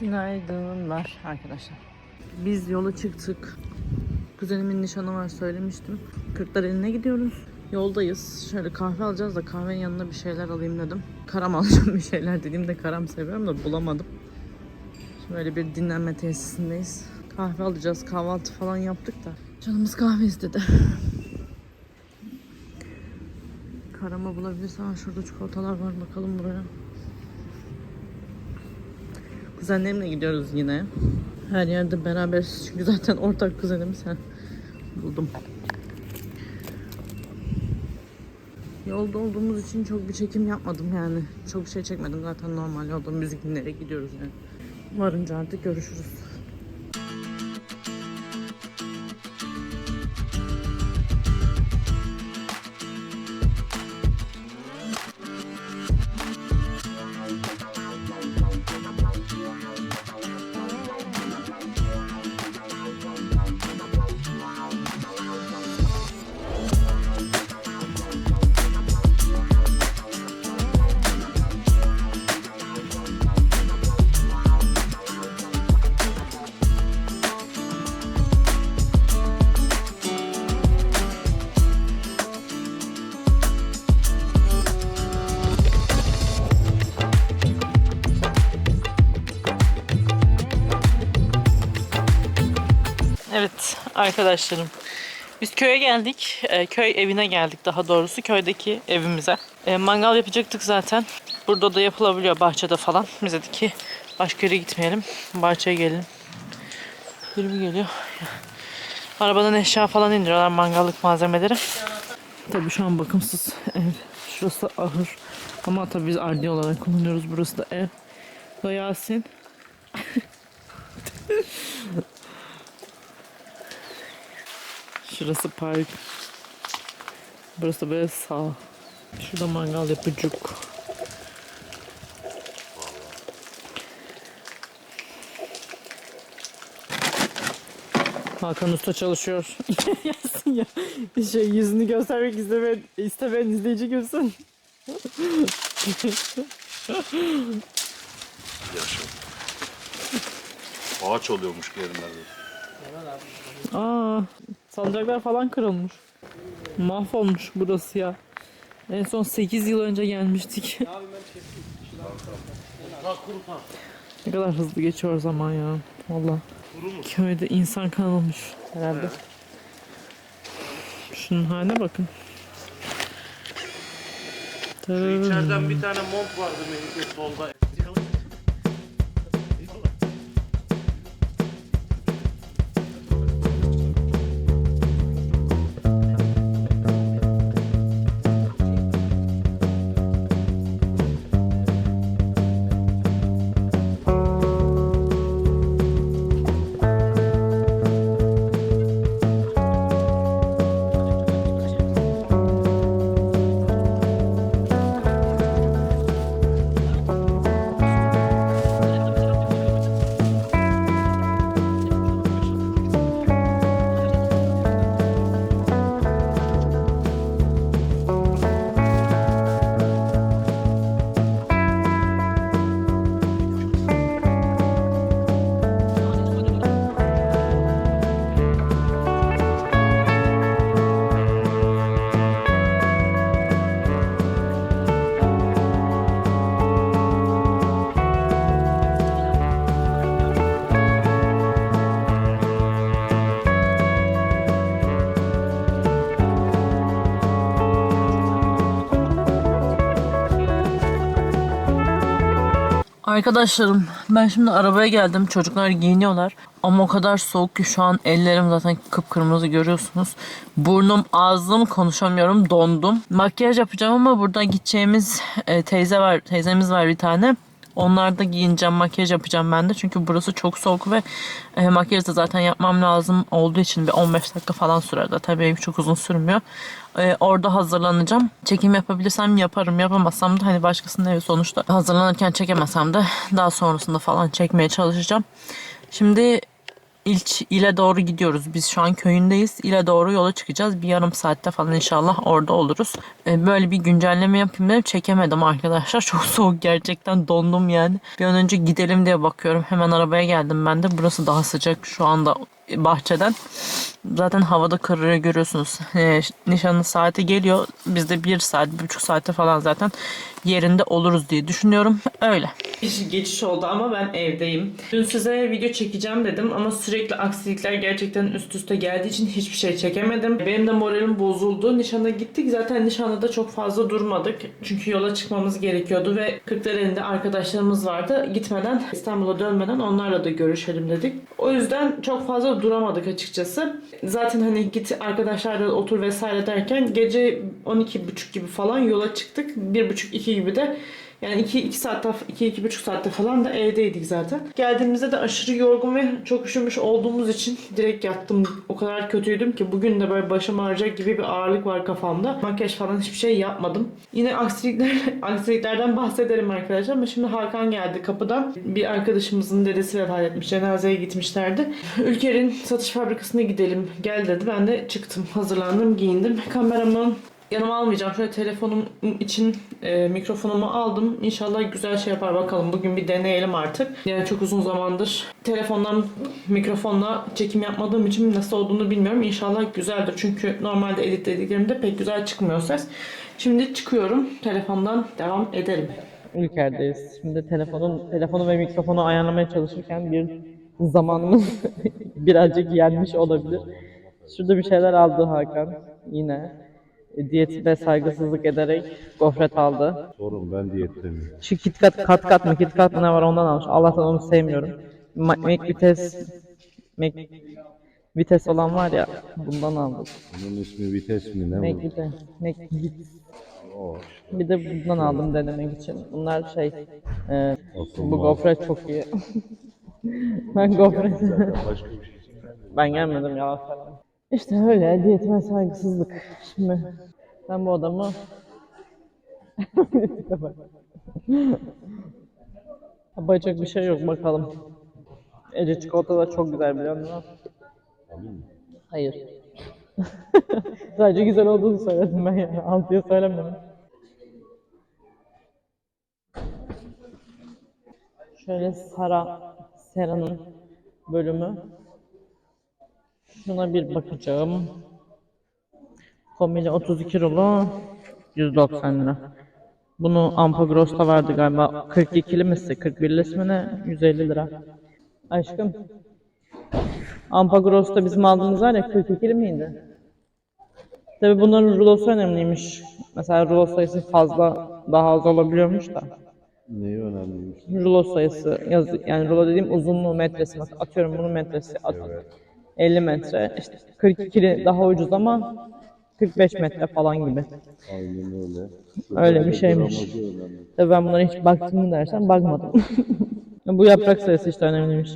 Günaydınlar arkadaşlar. Biz yola çıktık. Kuzenimin nişanı var söylemiştim. Kırklareli'ne gidiyoruz. Yoldayız. Şöyle kahve alacağız da kahvenin yanına bir şeyler alayım dedim. Karam alacağım bir şeyler dediğimde karam seviyorum da bulamadım. Şimdi Böyle bir dinlenme tesisindeyiz. Kahve alacağız. Kahvaltı falan yaptık da. Canımız kahve istedi. Karamı bulabilirsem şurada çikolatalar var. Bakalım buraya. Kuzenlerimle gidiyoruz yine. Her yerde beraberiz çünkü zaten ortak kuzenimiz sen buldum. Yolda olduğumuz için çok bir çekim yapmadım yani. Çok şey çekmedim zaten normal yolda müzik dinleyerek gidiyoruz yani. Varınca artık görüşürüz. Arkadaşlarım. Biz köye geldik. Ee, köy evine geldik daha doğrusu. Köydeki evimize. Ee, mangal yapacaktık zaten. Burada da yapılabiliyor bahçede falan. Biz dedik ki başka yere gitmeyelim. Bahçeye gelelim. Biri mi geliyor? Arabadan eşya falan indiriyorlar mangallık malzemeleri. Tabii şu an bakımsız ev. Şurası ahır. Ama tabii biz ardi olarak kullanıyoruz. Burası da ev. Da Yasin. Şurası park. Burası böyle sağ. Şurada mangal yapıcık. Hakan Usta çalışıyor. Gelsin ya. Şey yüzünü göstermek istemeyen, istemeyen izleyici görsün. Yaşa. Ağaç oluyormuş gelinlerde. Aa, salıncaklar falan kırılmış. Mahvolmuş burası ya. En son 8 yıl önce gelmiştik. ne kadar hızlı geçiyor zaman ya. Valla. Köyde insan kalmamış herhalde. Şunun haline bakın. Tırırırım. İçeriden bir tane mont vardı Melike solda. Arkadaşlarım ben şimdi arabaya geldim. Çocuklar giyiniyorlar. Ama o kadar soğuk ki şu an ellerim zaten kıpkırmızı görüyorsunuz. Burnum, ağzım konuşamıyorum. Dondum. Makyaj yapacağım ama burada gideceğimiz e, teyze var. Teyzemiz var bir tane. Onlarda giyineceğim, makyaj yapacağım ben de. Çünkü burası çok soğuk ve e, makyaj da zaten yapmam lazım olduğu için bir 15 dakika falan sürer. Tabii benim çok uzun sürmüyor. E, orada hazırlanacağım. Çekim yapabilirsem yaparım. Yapamazsam da hani başkasının evi sonuçta. Hazırlanırken çekemesem de daha sonrasında falan çekmeye çalışacağım. Şimdi ilç ile doğru gidiyoruz. Biz şu an köyündeyiz. İle doğru yola çıkacağız. Bir yarım saatte falan inşallah orada oluruz. Ee, böyle bir güncelleme yapayım dedim. Çekemedim arkadaşlar. Çok soğuk gerçekten dondum yani. Bir an önce gidelim diye bakıyorum. Hemen arabaya geldim ben de. Burası daha sıcak şu anda bahçeden. Zaten havada kararıyor görüyorsunuz. Ee, nişanın saati geliyor. Biz de bir saat, bir buçuk saate falan zaten yerinde oluruz diye düşünüyorum. Öyle. Geçiş oldu ama ben evdeyim. Dün size video çekeceğim dedim ama sürekli aksilikler gerçekten üst üste geldiği için hiçbir şey çekemedim. Benim de moralim bozuldu. Nişana gittik. Zaten nişanda da çok fazla durmadık. Çünkü yola çıkmamız gerekiyordu ve Kırklareli'nde arkadaşlarımız vardı. Gitmeden İstanbul'a dönmeden onlarla da görüşelim dedik. O yüzden çok fazla duramadık açıkçası. Zaten hani git arkadaşlarla otur vesaire derken gece 12.30 gibi falan yola çıktık. 1.30-2 gibi de yani 2 2 saatte 2 iki buçuk saatte falan da evdeydik zaten. Geldiğimizde de aşırı yorgun ve çok üşümüş olduğumuz için direkt yattım. O kadar kötüydüm ki bugün de böyle başım ağrıyacak gibi bir ağırlık var kafamda. Makyaj falan hiçbir şey yapmadım. Yine aksilikler aksiliklerden bahsederim arkadaşlar ama şimdi Hakan geldi kapıdan. Bir arkadaşımızın dedesi vefat etmiş. Cenazeye gitmişlerdi. Ülker'in satış fabrikasına gidelim gel dedi. Ben de çıktım. Hazırlandım, giyindim. Kameramın Yanıma almayacağım. Şöyle telefonum için e, mikrofonumu aldım. İnşallah güzel şey yapar bakalım. Bugün bir deneyelim artık. Yani çok uzun zamandır telefondan mikrofonla çekim yapmadığım için nasıl olduğunu bilmiyorum. İnşallah güzeldir. Çünkü normalde editlediklerimde pek güzel çıkmıyor ses. Şimdi çıkıyorum. Telefondan devam edelim. Ülker'deyiz. Şimdi telefonun telefonu ve mikrofonu ayarlamaya çalışırken bir zamanımız birazcık yenmiş olabilir. Şurada bir şeyler aldı Hakan yine. E, Diyetine saygısızlık ederek gofret aldı. Sorun ben diyetteyim. Şu KitKat kat kat mı KitKat mı ne var ondan almış. Allah'tan onu sevmiyorum. Ma- Mac vites Mac vites olan var ya bundan aldık. Bunun ismi vites mi ne Mac bu? vites. Mac vites. O. Bir de bundan aldım denemek için. Bunlar şey e, Asıl bu mal. gofret çok iyi. ben gofret Başka bir şey için Ben gelmedim yalan söyleme. İşte öyle diyetime saygısızlık. Şimdi ben bu adamı Yapacak bir şey yok bakalım. Ece çikolata da çok güzel biliyor musun? Hayır. Sadece güzel olduğunu söyledim ben yani. Altıya söylemedim. Şöyle Sara, Sera'nın bölümü. Şuna bir bakacağım. Kombine 32 rulo 190 lira. Bunu Ampagros'ta vardı galiba. 42'li misi, 41'lisi mi ne? 150 lira. Aşkım. Ampagros'ta bizim aldığımız var ya 42'li miydi? Tabi bunların rulosu önemliymiş. Mesela rulo sayısı fazla daha az olabiliyormuş da. Neyi önemliymiş? Rulo sayısı yaz yani rulo dediğim uzunluğu metresi. Mesela atıyorum bunun metresi at- Evet. 50 metre. İşte 42'li daha ucuz ama 45 metre falan gibi. Aynen öyle. Öyle bir şeymiş. Tabii ben bunlara hiç baktım mı dersen bakmadım. Bu yaprak sayısı işte önemliymiş.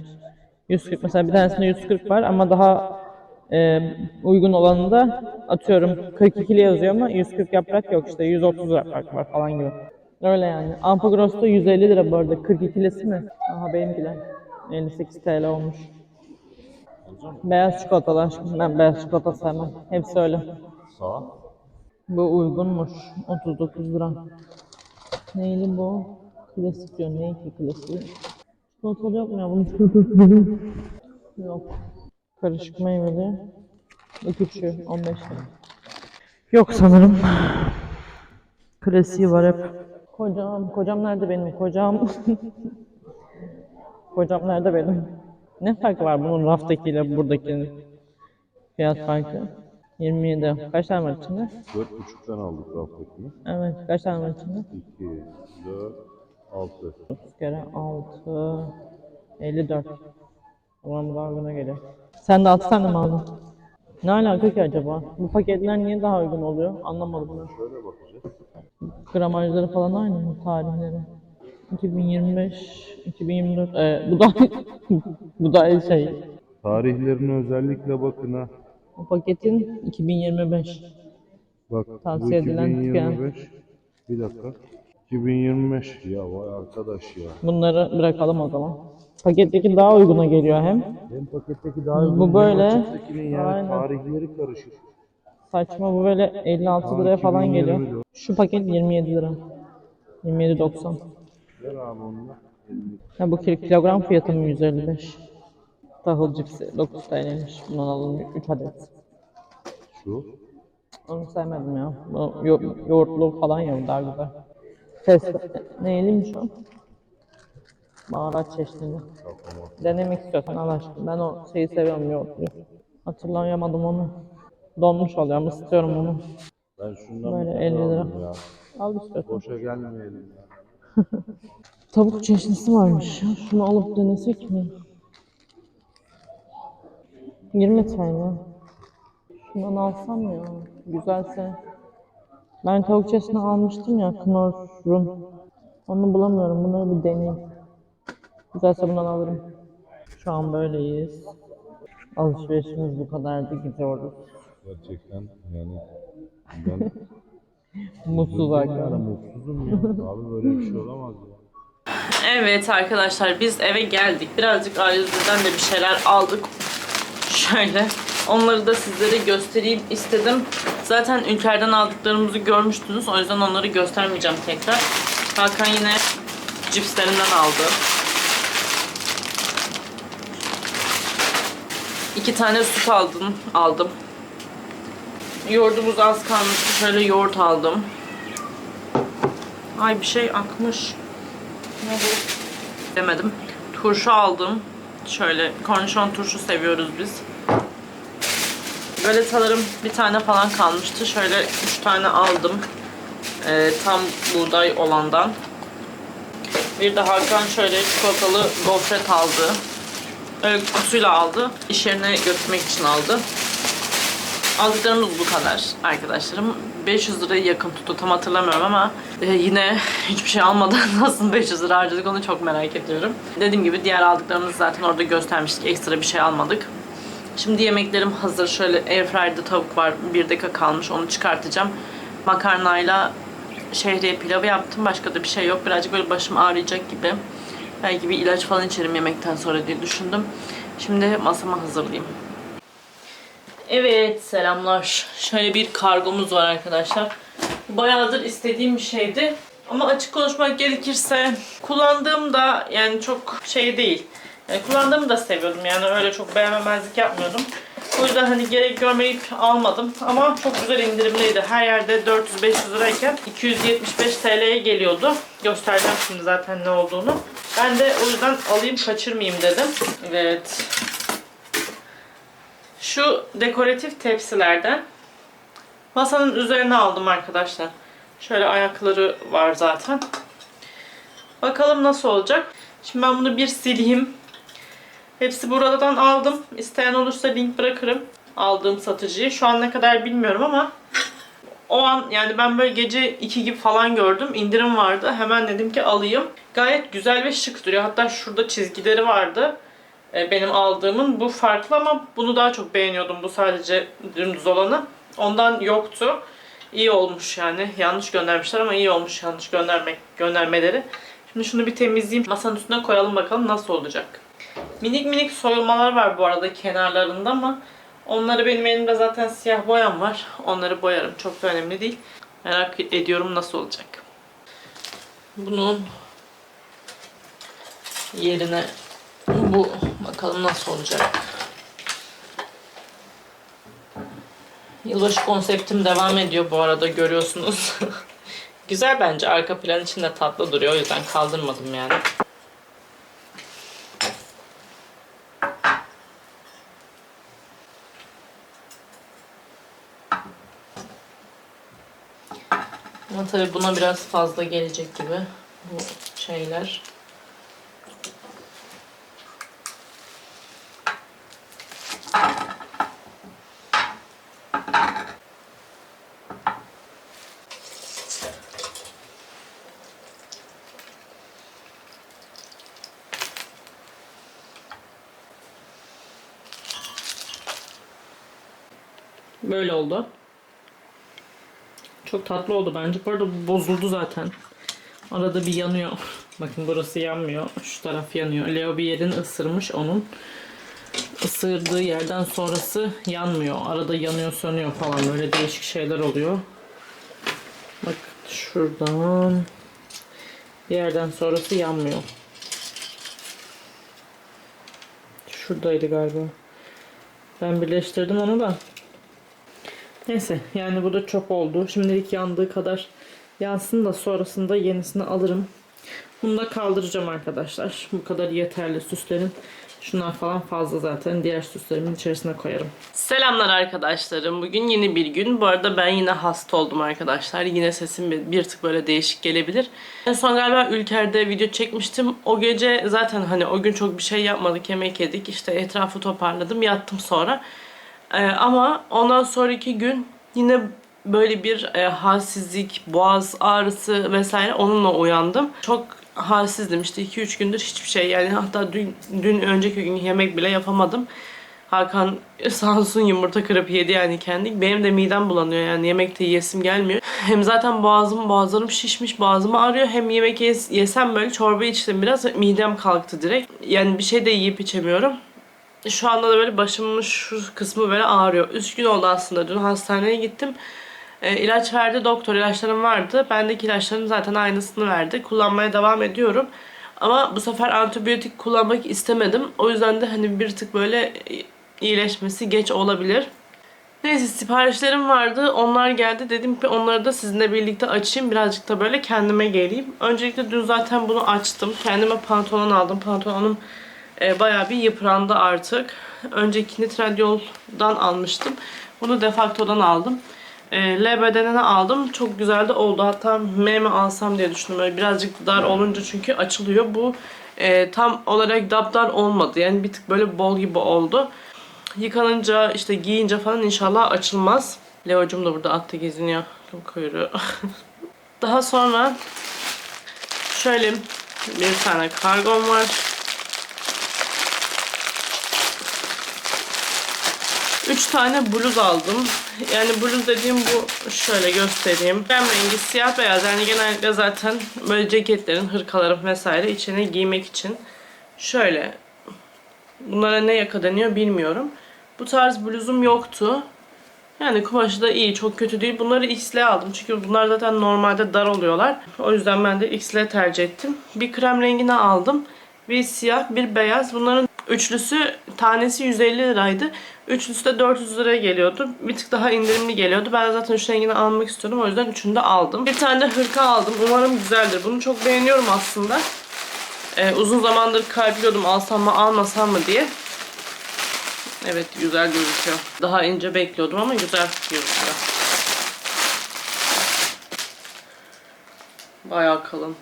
140 mesela bir tanesinde 140 var ama daha e, uygun olanında atıyorum 42'li yazıyor ama 140 yaprak yok işte 130 yaprak var falan gibi. Öyle yani. Ampagros'ta 150 lira bu arada. 42'lisi mi? Aha benimkiler. 58 TL olmuş. Beyaz çikolatalar. Ben beyaz çikolata sevmem. Hepsi öyle. Sağ. Bu uygunmuş. 39 lira. Neyli bu? Klasik diyor. Ne ki klasik? Çikolatalı yok mu ya? Bunun çikolatası Yok. Karışık meyveli. Küçüğü 15 lira. Yok sanırım. Klasiği var hep. Kocam, kocam nerede benim? Kocam. kocam nerede benim? Ne farkı var bunun raftakiyle buradakinin? Fiyat farkı. 27. Kaç tane var içinde? 4.5'tan aldık raftakini. Evet. Kaç tane var içinde? 2, 4, 6. 30 kere 6. 54. Ulan bu daha uyguna geliyor. Sen de 6 tane mi aldın? Ne alaka ki acaba? Bu paketler niye daha uygun oluyor? Anlamadım ben. Şöyle bakacağız. Gramajları falan aynı mı? Tarihleri. 2025, 2024. Ee, bu da bu da şey. Tarihlerine özellikle bakın ha. Bu paketin 2025. Bak Tavsiye bu edilen 2025. Bir dakika. 2025. Ya vay arkadaş ya. Bunları bırakalım o zaman. Paketteki daha uyguna geliyor hem. Hem paketteki daha Bu uygun, hem böyle. yani Aynen. tarihleri karışık. Saçma bu böyle 56 liraya falan geliyor. 2024. Şu paket 27 lira. 27.90. Ver abi onunla. Ha bu kil- kilogram fiyatı mı 155? Tahıl cipsi 9 TL'ymiş. Bundan alın 3 adet. Şu. Onu sevmedim ya. Bu yo- yoğurtlu falan ya bu daha güzel. Test. Neyliymiş o? Baharat çeşitleri. Tamam. Denemek istiyorsan al aşkım. Ben o şeyi seviyorum yoğurtlu. Hatırlayamadım onu. Donmuş oluyor istiyorum onu. Ben şundan Böyle bir tane 50 lira. Ya. Al istiyorsan. Boşa gelmeyelim. ya. Tavuk çeşnisi varmış. Şunu alıp denesek mi? 20 TL. Şundan alsam ya. Güzelse. Ben tavuk çeşnisi almıştım ya. Knorr'un. Onu bulamıyorum. Bunları bir deneyeyim. Güzelse bundan alırım. Şu an böyleyiz. Alışverişimiz bu kadardı. Gidiyoruz. Gerçekten yani ben Mutsuz arkadaşlar. mutsuzum ya. Abi böyle bir şey olamaz ya. Evet arkadaşlar biz eve geldik. Birazcık A101'den de bir şeyler aldık. Şöyle. Onları da sizlere göstereyim istedim. Zaten ülkelerden aldıklarımızı görmüştünüz. O yüzden onları göstermeyeceğim tekrar. Hakan yine cipslerinden aldı. İki tane süt aldım. aldım. Yoğurdumuz az kalmıştı. Şöyle yoğurt aldım. Ay bir şey akmış. Ne bu? Demedim. Turşu aldım. Şöyle kornişon turşu seviyoruz biz. Böyle sanırım bir tane falan kalmıştı. Şöyle üç tane aldım. Ee, tam buğday olandan. Bir de Hakan şöyle çikolatalı gofret aldı. Öyle kutusuyla aldı. İş yerine götürmek için aldı. Aldıklarımız bu kadar arkadaşlarım. 500 liraya yakın tuttu tam hatırlamıyorum ama e, yine hiçbir şey almadan nasıl 500 lira harcadık onu çok merak ediyorum. Dediğim gibi diğer aldıklarımızı zaten orada göstermiştik. Ekstra bir şey almadık. Şimdi yemeklerim hazır. Şöyle airfryer'da tavuk var. Bir dakika kalmış. Onu çıkartacağım. Makarnayla şehriye pilavı yaptım. Başka da bir şey yok. Birazcık böyle başım ağrıyacak gibi. Belki bir ilaç falan içerim yemekten sonra diye düşündüm. Şimdi masamı hazırlayayım. Evet selamlar. Şöyle bir kargomuz var arkadaşlar. Bayağıdır istediğim bir şeydi. Ama açık konuşmak gerekirse kullandığım da yani çok şey değil. Yani kullandığımı da seviyordum yani öyle çok beğenmemezlik yapmıyordum. O yüzden hani gerek görmeyip almadım. Ama çok güzel indirimliydi. Her yerde 400-500 lirayken 275 TL'ye geliyordu. Göstereceğim şimdi zaten ne olduğunu. Ben de o yüzden alayım kaçırmayayım dedim. Evet. Şu dekoratif tepsilerden masanın üzerine aldım arkadaşlar. Şöyle ayakları var zaten. Bakalım nasıl olacak. Şimdi ben bunu bir sileyim. Hepsi buradan aldım. İsteyen olursa link bırakırım. Aldığım satıcıyı. Şu an ne kadar bilmiyorum ama o an yani ben böyle gece 2 gibi falan gördüm. İndirim vardı. Hemen dedim ki alayım. Gayet güzel ve şık duruyor. Hatta şurada çizgileri vardı. E, benim aldığımın. Bu farklı ama bunu daha çok beğeniyordum. Bu sadece dümdüz olanı. Ondan yoktu. İyi olmuş yani. Yanlış göndermişler ama iyi olmuş yanlış göndermek göndermeleri. Şimdi şunu bir temizleyeyim. Masanın üstüne koyalım bakalım nasıl olacak. Minik minik soyulmalar var bu arada kenarlarında ama onları benim elimde zaten siyah boyam var. Onları boyarım. Çok da önemli değil. Merak ediyorum nasıl olacak. Bunun yerine bu bakalım nasıl olacak. Yılbaşı konseptim devam ediyor bu arada görüyorsunuz. Güzel bence arka plan için de tatlı duruyor o yüzden kaldırmadım yani. Ama tabii buna biraz fazla gelecek gibi bu şeyler. Böyle oldu. Çok tatlı oldu bence. Bu arada bozuldu zaten. Arada bir yanıyor. Bakın burası yanmıyor. Şu taraf yanıyor. Leo bir yerini ısırmış onun. Isırdığı yerden sonrası yanmıyor. Arada yanıyor sönüyor falan. Böyle değişik şeyler oluyor. Bak şuradan bir yerden sonrası yanmıyor. Şuradaydı galiba. Ben birleştirdim onu da. Neyse yani bu da çok oldu. Şimdilik yandığı kadar yansın da sonrasında yenisini alırım. Bunu da kaldıracağım arkadaşlar. Bu kadar yeterli süslerin. Şunlar falan fazla zaten. Diğer süslerimin içerisine koyarım. Selamlar arkadaşlarım. Bugün yeni bir gün. Bu arada ben yine hasta oldum arkadaşlar. Yine sesim bir tık böyle değişik gelebilir. En son galiba Ülker'de video çekmiştim. O gece zaten hani o gün çok bir şey yapmadık. Yemek yedik. İşte etrafı toparladım. Yattım sonra. Ee, ama ondan sonraki gün yine böyle bir e, halsizlik, boğaz ağrısı vesaire onunla uyandım. Çok halsizdim işte 2-3 gündür hiçbir şey yani hatta dün, dün önceki gün yemek bile yapamadım. Hakan sağ olsun yumurta kırıp yedi yani kendi. Benim de midem bulanıyor yani yemekte yesim gelmiyor. Hem zaten boğazım, boğazlarım şişmiş, boğazım ağrıyor. Hem yemek yes- yesem böyle çorba içtim biraz midem kalktı direkt. Yani bir şey de yiyip içemiyorum. Şu anda da böyle başımın şu kısmı böyle ağrıyor. Üç gün oldu aslında. Dün hastaneye gittim. E, ilaç verdi doktor. ilaçlarım vardı. Bendeki ilaçların zaten aynısını verdi. Kullanmaya devam ediyorum. Ama bu sefer antibiyotik kullanmak istemedim. O yüzden de hani bir tık böyle iyileşmesi geç olabilir. Neyse siparişlerim vardı. Onlar geldi. Dedim ki onları da sizinle birlikte açayım. Birazcık da böyle kendime geleyim. Öncelikle dün zaten bunu açtım. Kendime pantolon aldım. Pantolonum e, bayağı bir yıprandı artık. Öncekini Trendyol'dan almıştım. Bunu Defacto'dan aldım. E, L bedenine aldım. Çok güzel de oldu. Hatta M mi alsam diye düşündüm. Böyle birazcık dar olunca çünkü açılıyor. Bu e, tam olarak daptar olmadı. Yani bir tık böyle bol gibi oldu. Yıkanınca işte giyince falan inşallah açılmaz. Leo'cum da burada atta geziniyor. Kuyruğu. Daha sonra şöyle bir tane kargom var. Üç tane bluz aldım. Yani bluz dediğim bu şöyle göstereyim. Krem rengi siyah beyaz yani genellikle zaten böyle ceketlerin, hırkaların vesaire içine giymek için. Şöyle bunlara ne yaka deniyor bilmiyorum. Bu tarz bluzum yoktu. Yani kumaşı da iyi, çok kötü değil. Bunları XL aldım çünkü bunlar zaten normalde dar oluyorlar. O yüzden ben de XL tercih ettim. Bir krem rengini aldım. Bir siyah, bir beyaz. Bunların üçlüsü tanesi 150 liraydı. Üçlüsü de 400 liraya geliyordu. Bir tık daha indirimli geliyordu. Ben zaten üç rengini almak istiyordum. O yüzden üçünü de aldım. Bir tane de hırka aldım. Umarım güzeldir. Bunu çok beğeniyorum aslında. Ee, uzun zamandır kalpliyordum alsam mı almasam mı diye. Evet güzel gözüküyor. Daha ince bekliyordum ama güzel gözüküyor. Bayağı kalın.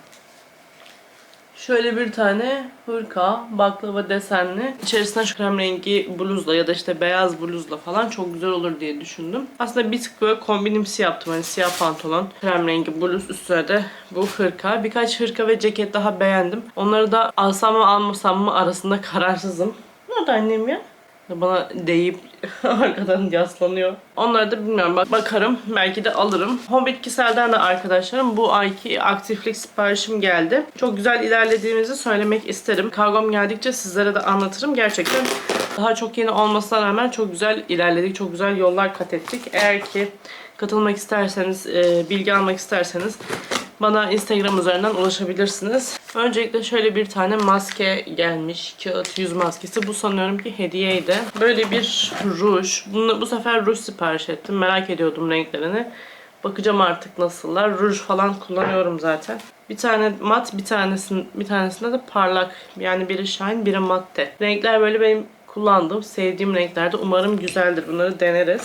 Şöyle bir tane hırka, baklava desenli. İçerisine şu krem rengi bluzla ya da işte beyaz bluzla falan çok güzel olur diye düşündüm. Aslında bir tık böyle kombinimsi yaptım. Hani siyah pantolon, krem rengi bluz üstüne de bu hırka. Birkaç hırka ve ceket daha beğendim. Onları da alsam mı almasam mı arasında kararsızım. Nerede annem ya? Bana deyip arkadan yaslanıyor. Onları da bilmiyorum. Bak bakarım. Belki de alırım. Home Bitkisel'den de arkadaşlarım bu ayki aktiflik siparişim geldi. Çok güzel ilerlediğimizi söylemek isterim. Kargom geldikçe sizlere de anlatırım. Gerçekten daha çok yeni olmasına rağmen çok güzel ilerledik. Çok güzel yollar kat ettik. Eğer ki katılmak isterseniz, e, bilgi almak isterseniz bana Instagram üzerinden ulaşabilirsiniz. Öncelikle şöyle bir tane maske gelmiş. Kağıt yüz maskesi. Bu sanıyorum ki hediyeydi. Böyle bir ruj. Bunu, bu sefer ruj sipariş ettim. Merak ediyordum renklerini. Bakacağım artık nasıllar. Ruj falan kullanıyorum zaten. Bir tane mat, bir tanesinin bir tanesinde de parlak. Yani biri shine, biri matte. Renkler böyle benim kullandığım, sevdiğim renklerde. Umarım güzeldir. Bunları deneriz.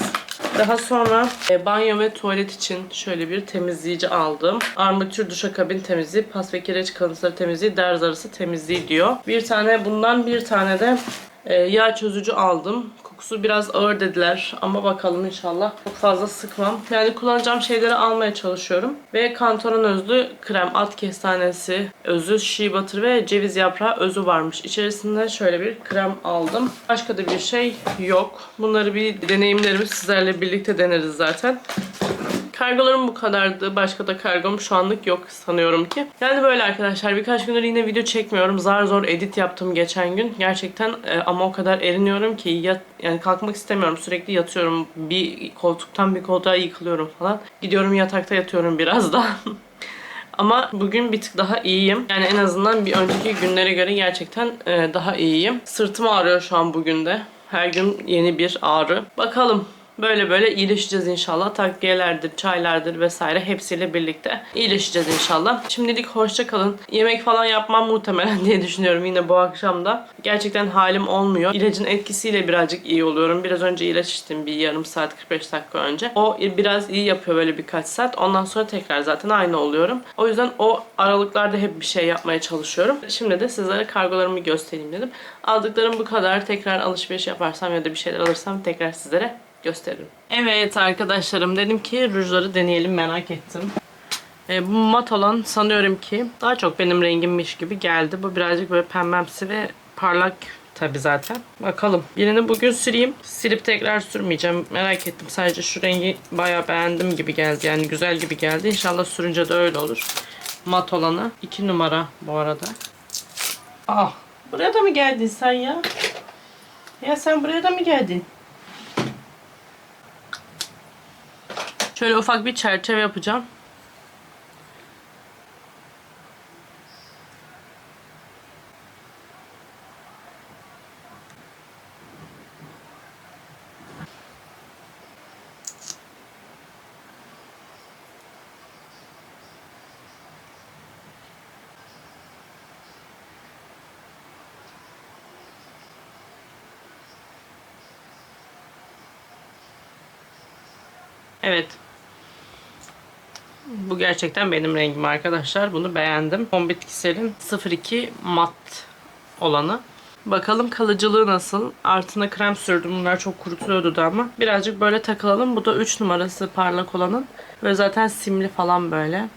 Daha sonra e, banyo ve tuvalet için şöyle bir temizleyici aldım. Armatür duşakabin temizliği, pas ve kireç kalıntıları temizliği, derz arası temizliği diyor. Bir tane bundan bir tane de e, yağ çözücü aldım. Kokusu biraz ağır dediler ama bakalım inşallah. Çok fazla sıkmam. Yani kullanacağım şeyleri almaya çalışıyorum. Ve kantoron özlü krem, at kestanesi özü, shea butter ve ceviz yaprağı özü varmış. İçerisinde şöyle bir krem aldım. Başka da bir şey yok. Bunları bir deneyimlerimiz sizlerle birlikte deneriz zaten. Kargolarım bu kadardı. Başka da kargom şu anlık yok sanıyorum ki. Yani böyle arkadaşlar birkaç gündür yine video çekmiyorum. Zar zor edit yaptım geçen gün. Gerçekten e, ama o kadar eriniyorum ki yat, yani kalkmak istemiyorum. Sürekli yatıyorum. Bir koltuktan bir koltuğa yıkılıyorum falan. Gidiyorum yatakta yatıyorum biraz da. Ama bugün bir tık daha iyiyim. Yani en azından bir önceki günlere göre gerçekten e, daha iyiyim. Sırtım ağrıyor şu an bugün de. Her gün yeni bir ağrı. Bakalım. Böyle böyle iyileşeceğiz inşallah. Takviyelerdir, çaylardır vesaire hepsiyle birlikte iyileşeceğiz inşallah. Şimdilik hoşça kalın. Yemek falan yapmam muhtemelen diye düşünüyorum yine bu akşam da. Gerçekten halim olmuyor. İlacın etkisiyle birazcık iyi oluyorum. Biraz önce ilaç içtim bir yarım saat 45 dakika önce. O biraz iyi yapıyor böyle birkaç saat. Ondan sonra tekrar zaten aynı oluyorum. O yüzden o aralıklarda hep bir şey yapmaya çalışıyorum. Şimdi de sizlere kargolarımı göstereyim dedim. Aldıklarım bu kadar. Tekrar alışveriş yaparsam ya da bir şeyler alırsam tekrar sizlere gösteririm. Evet arkadaşlarım dedim ki rujları deneyelim merak ettim. E, bu mat olan sanıyorum ki daha çok benim rengimmiş gibi geldi. Bu birazcık böyle pembemsi ve parlak tabi zaten. Bakalım. Birini bugün süreyim. Silip tekrar sürmeyeceğim. Merak ettim. Sadece şu rengi bayağı beğendim gibi geldi. Yani güzel gibi geldi. İnşallah sürünce de öyle olur. Mat olanı. 2 numara bu arada. Ah. Buraya da mı geldin sen ya? Ya sen buraya da mı geldin? Şöyle ufak bir çerçeve yapacağım. Evet. Bu gerçekten benim rengim arkadaşlar. Bunu beğendim. Fon bitkiselin 02 mat olanı. Bakalım kalıcılığı nasıl. Altına krem sürdüm. Bunlar çok kurutuyordu da ama. Birazcık böyle takılalım. Bu da 3 numarası parlak olanın. Ve zaten simli falan böyle.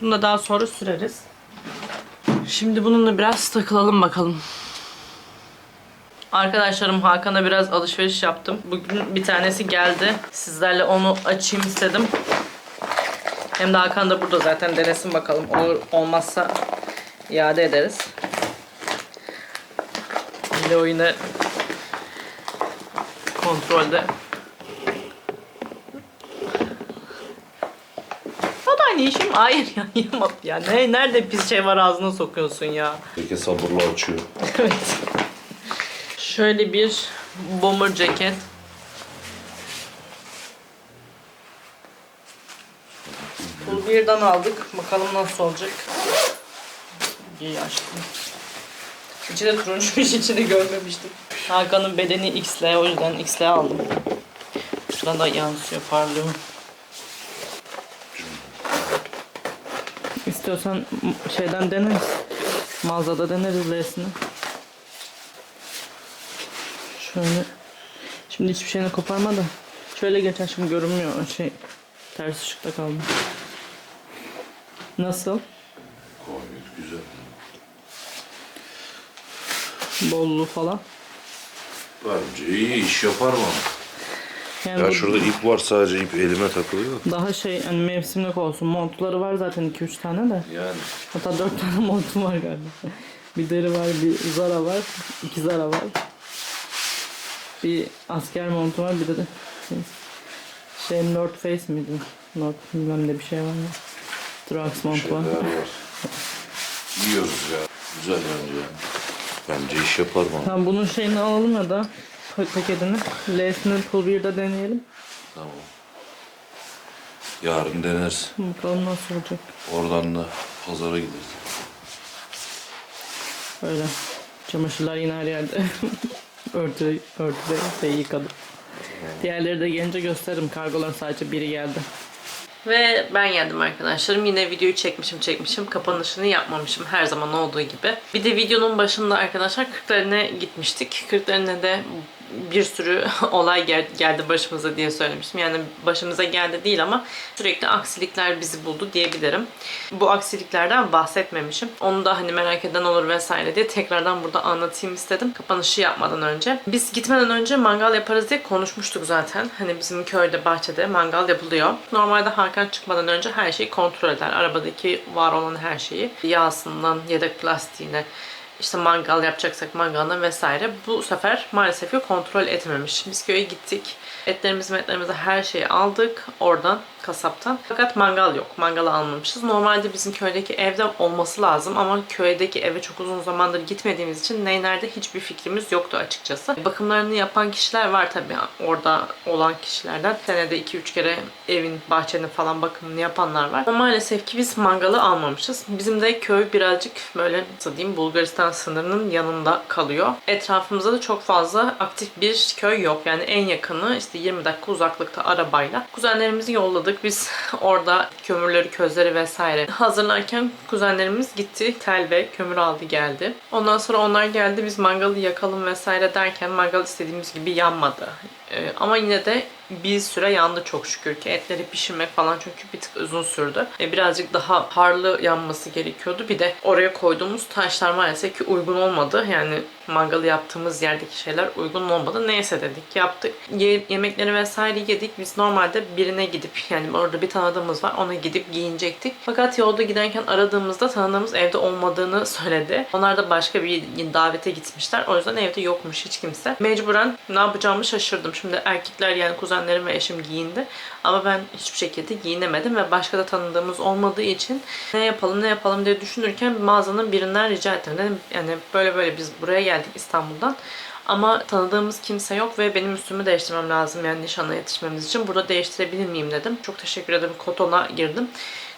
Bunu da daha sonra süreriz. Şimdi bununla biraz takılalım bakalım. Arkadaşlarım Hakan'a biraz alışveriş yaptım. Bugün bir tanesi geldi. Sizlerle onu açayım istedim. Hem de Hakan da burada zaten denesin bakalım. Olur olmazsa iade ederiz. O yine kontrolde. O da aynı işim. Hayır ya yiyemem ya. Ne, nerede pis şey var ağzına sokuyorsun ya. Herkes sabırla açıyor. Evet. Şöyle bir bomber ceket. Birden aldık. Bakalım nasıl olacak. İyi açtım. İçi de turuncuymuş. içini görmemiştim. Hakan'ın bedeni XL. O yüzden XL aldım. Şuradan da yansıyor, parlıyor. İstiyorsan şeyden deneriz. Mağazada deneriz L'sini. Şöyle. Şimdi hiçbir şeyini koparma. Şöyle geçen şimdi görünmüyor şey. Ters ışıkta kaldı. Nasıl? Gayet güzel. Bolluğu falan. Bence iyi iş yapar mı? Yani Ya bu şurada ip var sadece ip elime takılıyor. daha şey hani mevsimlik olsun. Montları var zaten 2-3 tane de. Yani. Hatta 4 tane montum var galiba. Bir deri var, bir zara var, iki zara var. Bir asker montu var, bir de, de şey, şey North Face miydi? North bilmem ne bir şey var ya. Şeyler var. Yiyoruz ya. Güzel bence. Bence iş yapar mı? Tamam bunun şeyini alalım ya da pa- paketini. L'sini pul bir'de deneyelim. Tamam. Yarın deneriz. Bakalım nasıl olacak. Oradan da pazara gideriz. Böyle. Çamaşırlar yine her yerde. örtü, örtüde şey yıkadım. Diğerleri de gelince gösteririm. Kargoların sadece biri geldi. Ve ben geldim arkadaşlarım. Yine videoyu çekmişim çekmişim. Kapanışını yapmamışım her zaman olduğu gibi. Bir de videonun başında arkadaşlar Kırklareli'ne gitmiştik. Kırklareli'ne de bir sürü olay gel- geldi başımıza diye söylemiştim. Yani başımıza geldi değil ama sürekli aksilikler bizi buldu diyebilirim. Bu aksiliklerden bahsetmemişim. Onu da hani merak eden olur vesaire diye tekrardan burada anlatayım istedim. Kapanışı yapmadan önce. Biz gitmeden önce mangal yaparız diye konuşmuştuk zaten. Hani bizim köyde bahçede mangal yapılıyor. Normalde Hakan çıkmadan önce her şeyi kontrol eder. Arabadaki var olan her şeyi. Yağsından yedek plastiğine işte mangal yapacaksak mangalına vesaire. Bu sefer maalesef ki kontrol etmemiş. Biz köye gittik. Etlerimizi metlerimizi her şeyi aldık oradan kasaptan. Fakat mangal yok. Mangalı almamışız. Normalde bizim köydeki evde olması lazım ama köydeki eve çok uzun zamandır gitmediğimiz için ne nerede hiçbir fikrimiz yoktu açıkçası. Bakımlarını yapan kişiler var tabii orada olan kişilerden. Senede 2-3 kere evin, bahçenin falan bakımını yapanlar var. Ama maalesef ki biz mangalı almamışız. Bizim de köy birazcık böyle nasıl diyeyim Bulgaristan sınırının yanında kalıyor. Etrafımızda da çok fazla aktif bir köy yok. Yani en yakını işte 20 dakika uzaklıkta arabayla. Kuzenlerimizi yolladık. Biz orada kömürleri, közleri vesaire hazırlarken kuzenlerimiz gitti. Tel ve kömür aldı geldi. Ondan sonra onlar geldi. Biz mangalı yakalım vesaire derken mangal istediğimiz gibi yanmadı. Ee, ama yine de bir süre yandı çok şükür ki. Etleri pişirmek falan çünkü bir tık uzun sürdü. E, birazcık daha harlı yanması gerekiyordu. Bir de oraya koyduğumuz taşlar maalesef ki uygun olmadı. Yani mangalı yaptığımız yerdeki şeyler uygun olmadı. Neyse dedik yaptık. Ye- yemekleri vesaire yedik. Biz normalde birine gidip yani orada bir tanıdığımız var. Ona gidip giyinecektik. Fakat yolda giderken aradığımızda tanıdığımız evde olmadığını söyledi. Onlar da başka bir davete gitmişler. O yüzden evde yokmuş hiç kimse. Mecburen ne yapacağımı şaşırdım. Şimdi erkekler yani kuzenlerim ve eşim giyindi. Ama ben hiçbir şekilde giyinemedim ve başka da tanıdığımız olmadığı için ne yapalım ne yapalım diye düşünürken mağazanın birinden rica ettim. Dedim yani böyle böyle biz buraya geldik İstanbul'dan. Ama tanıdığımız kimse yok ve benim üstümü değiştirmem lazım yani nişana yetişmemiz için. Burada değiştirebilir miyim dedim. Çok teşekkür ederim. Koton'a girdim.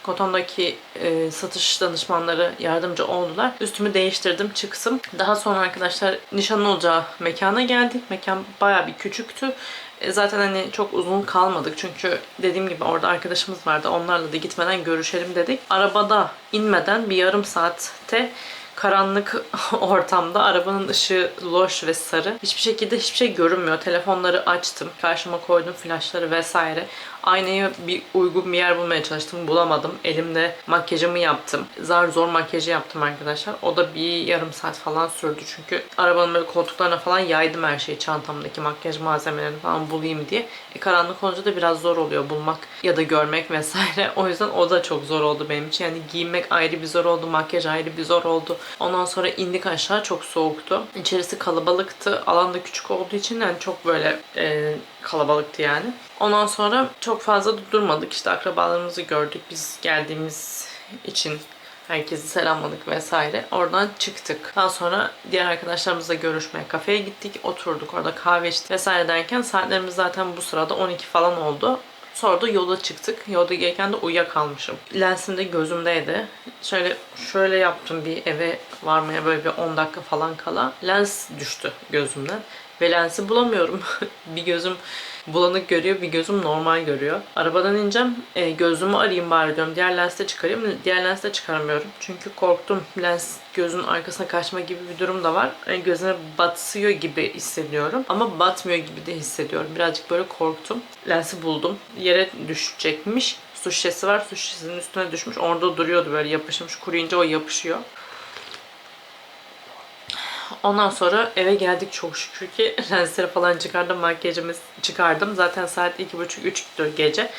Koton'daki e, satış danışmanları yardımcı oldular. Üstümü değiştirdim, çıksım. Daha sonra arkadaşlar nişanın olacağı mekana geldik. Mekan baya bir küçüktü. E, Zaten hani çok uzun kalmadık çünkü dediğim gibi orada arkadaşımız vardı. Onlarla da gitmeden görüşelim dedik. Arabada inmeden bir yarım saatte karanlık ortamda arabanın ışığı loş ve sarı. Hiçbir şekilde hiçbir şey görünmüyor. Telefonları açtım. Karşıma koydum flaşları vesaire. Aynayı bir uygun bir yer bulmaya çalıştım. Bulamadım. Elimde makyajımı yaptım. Zar zor makyajı yaptım arkadaşlar. O da bir yarım saat falan sürdü çünkü arabanın böyle koltuklarına falan yaydım her şeyi. Çantamdaki makyaj malzemelerini falan bulayım diye. E, karanlık olunca da biraz zor oluyor bulmak ya da görmek vesaire. O yüzden o da çok zor oldu benim için. Yani giyinmek ayrı bir zor oldu. Makyaj ayrı bir zor oldu. Ondan sonra indik aşağı çok soğuktu. İçerisi kalabalıktı. Alan da küçük olduğu için yani çok böyle e, kalabalıktı yani. Ondan sonra çok fazla durmadık. İşte akrabalarımızı gördük. Biz geldiğimiz için Herkesi selamladık vesaire. Oradan çıktık. Daha sonra diğer arkadaşlarımızla görüşmeye kafeye gittik. Oturduk orada kahve içtik vesaire derken saatlerimiz zaten bu sırada 12 falan oldu. Sonra da yola çıktık. Yolda gelirken de uyuyakalmışım. Lensim de gözümdeydi. Şöyle şöyle yaptım bir eve varmaya böyle bir 10 dakika falan kala. Lens düştü gözümden. Ve lensi bulamıyorum. bir gözüm bulanık görüyor, bir gözüm normal görüyor. Arabadan ineceğim, e, gözümü arayayım bari diyorum. Diğer lenste çıkarayım. Diğer lenste çıkaramıyorum. Çünkü korktum. Lens gözün arkasına kaçma gibi bir durum da var. Yani gözüme batıyor gibi hissediyorum. Ama batmıyor gibi de hissediyorum. Birazcık böyle korktum. Lensi buldum. Yere düşecekmiş. Su şişesi var. Su şişesinin üstüne düşmüş. Orada duruyordu böyle yapışmış. Kuruyunca o yapışıyor. Ondan sonra eve geldik çok şükür ki lensleri falan çıkardım, makyajımı çıkardım. Zaten saat 2.30-3'tür gece.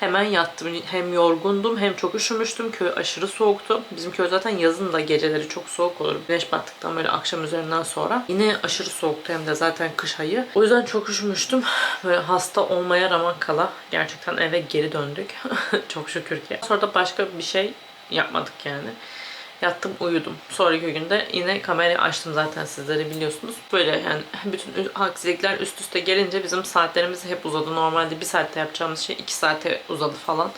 Hemen yattım. Hem yorgundum hem çok üşümüştüm. Köy aşırı soğuktu. Bizim köy zaten yazın da geceleri çok soğuk olur. Güneş battıktan böyle akşam üzerinden sonra. Yine aşırı soğuktu hem de zaten kış ayı. O yüzden çok üşümüştüm. Böyle hasta olmaya rağmen kala gerçekten eve geri döndük. çok şükür ki. Sonra da başka bir şey yapmadık yani. Yattım uyudum. Sonraki günde yine kamerayı açtım zaten sizleri biliyorsunuz. Böyle yani bütün aksilikler üst üste gelince bizim saatlerimiz hep uzadı. Normalde bir saatte yapacağımız şey iki saate uzadı falan.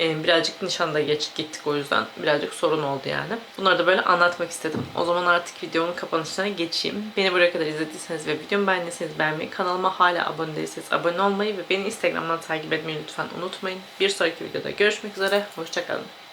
Ee, birazcık nişanda geç gittik o yüzden birazcık sorun oldu yani. Bunları da böyle anlatmak istedim. O zaman artık videonun kapanışına geçeyim. Beni buraya kadar izlediyseniz ve videomu beğendiyseniz beğenmeyi, kanalıma hala abone değilseniz abone olmayı ve beni Instagram'dan takip etmeyi lütfen unutmayın. Bir sonraki videoda görüşmek üzere. Hoşçakalın.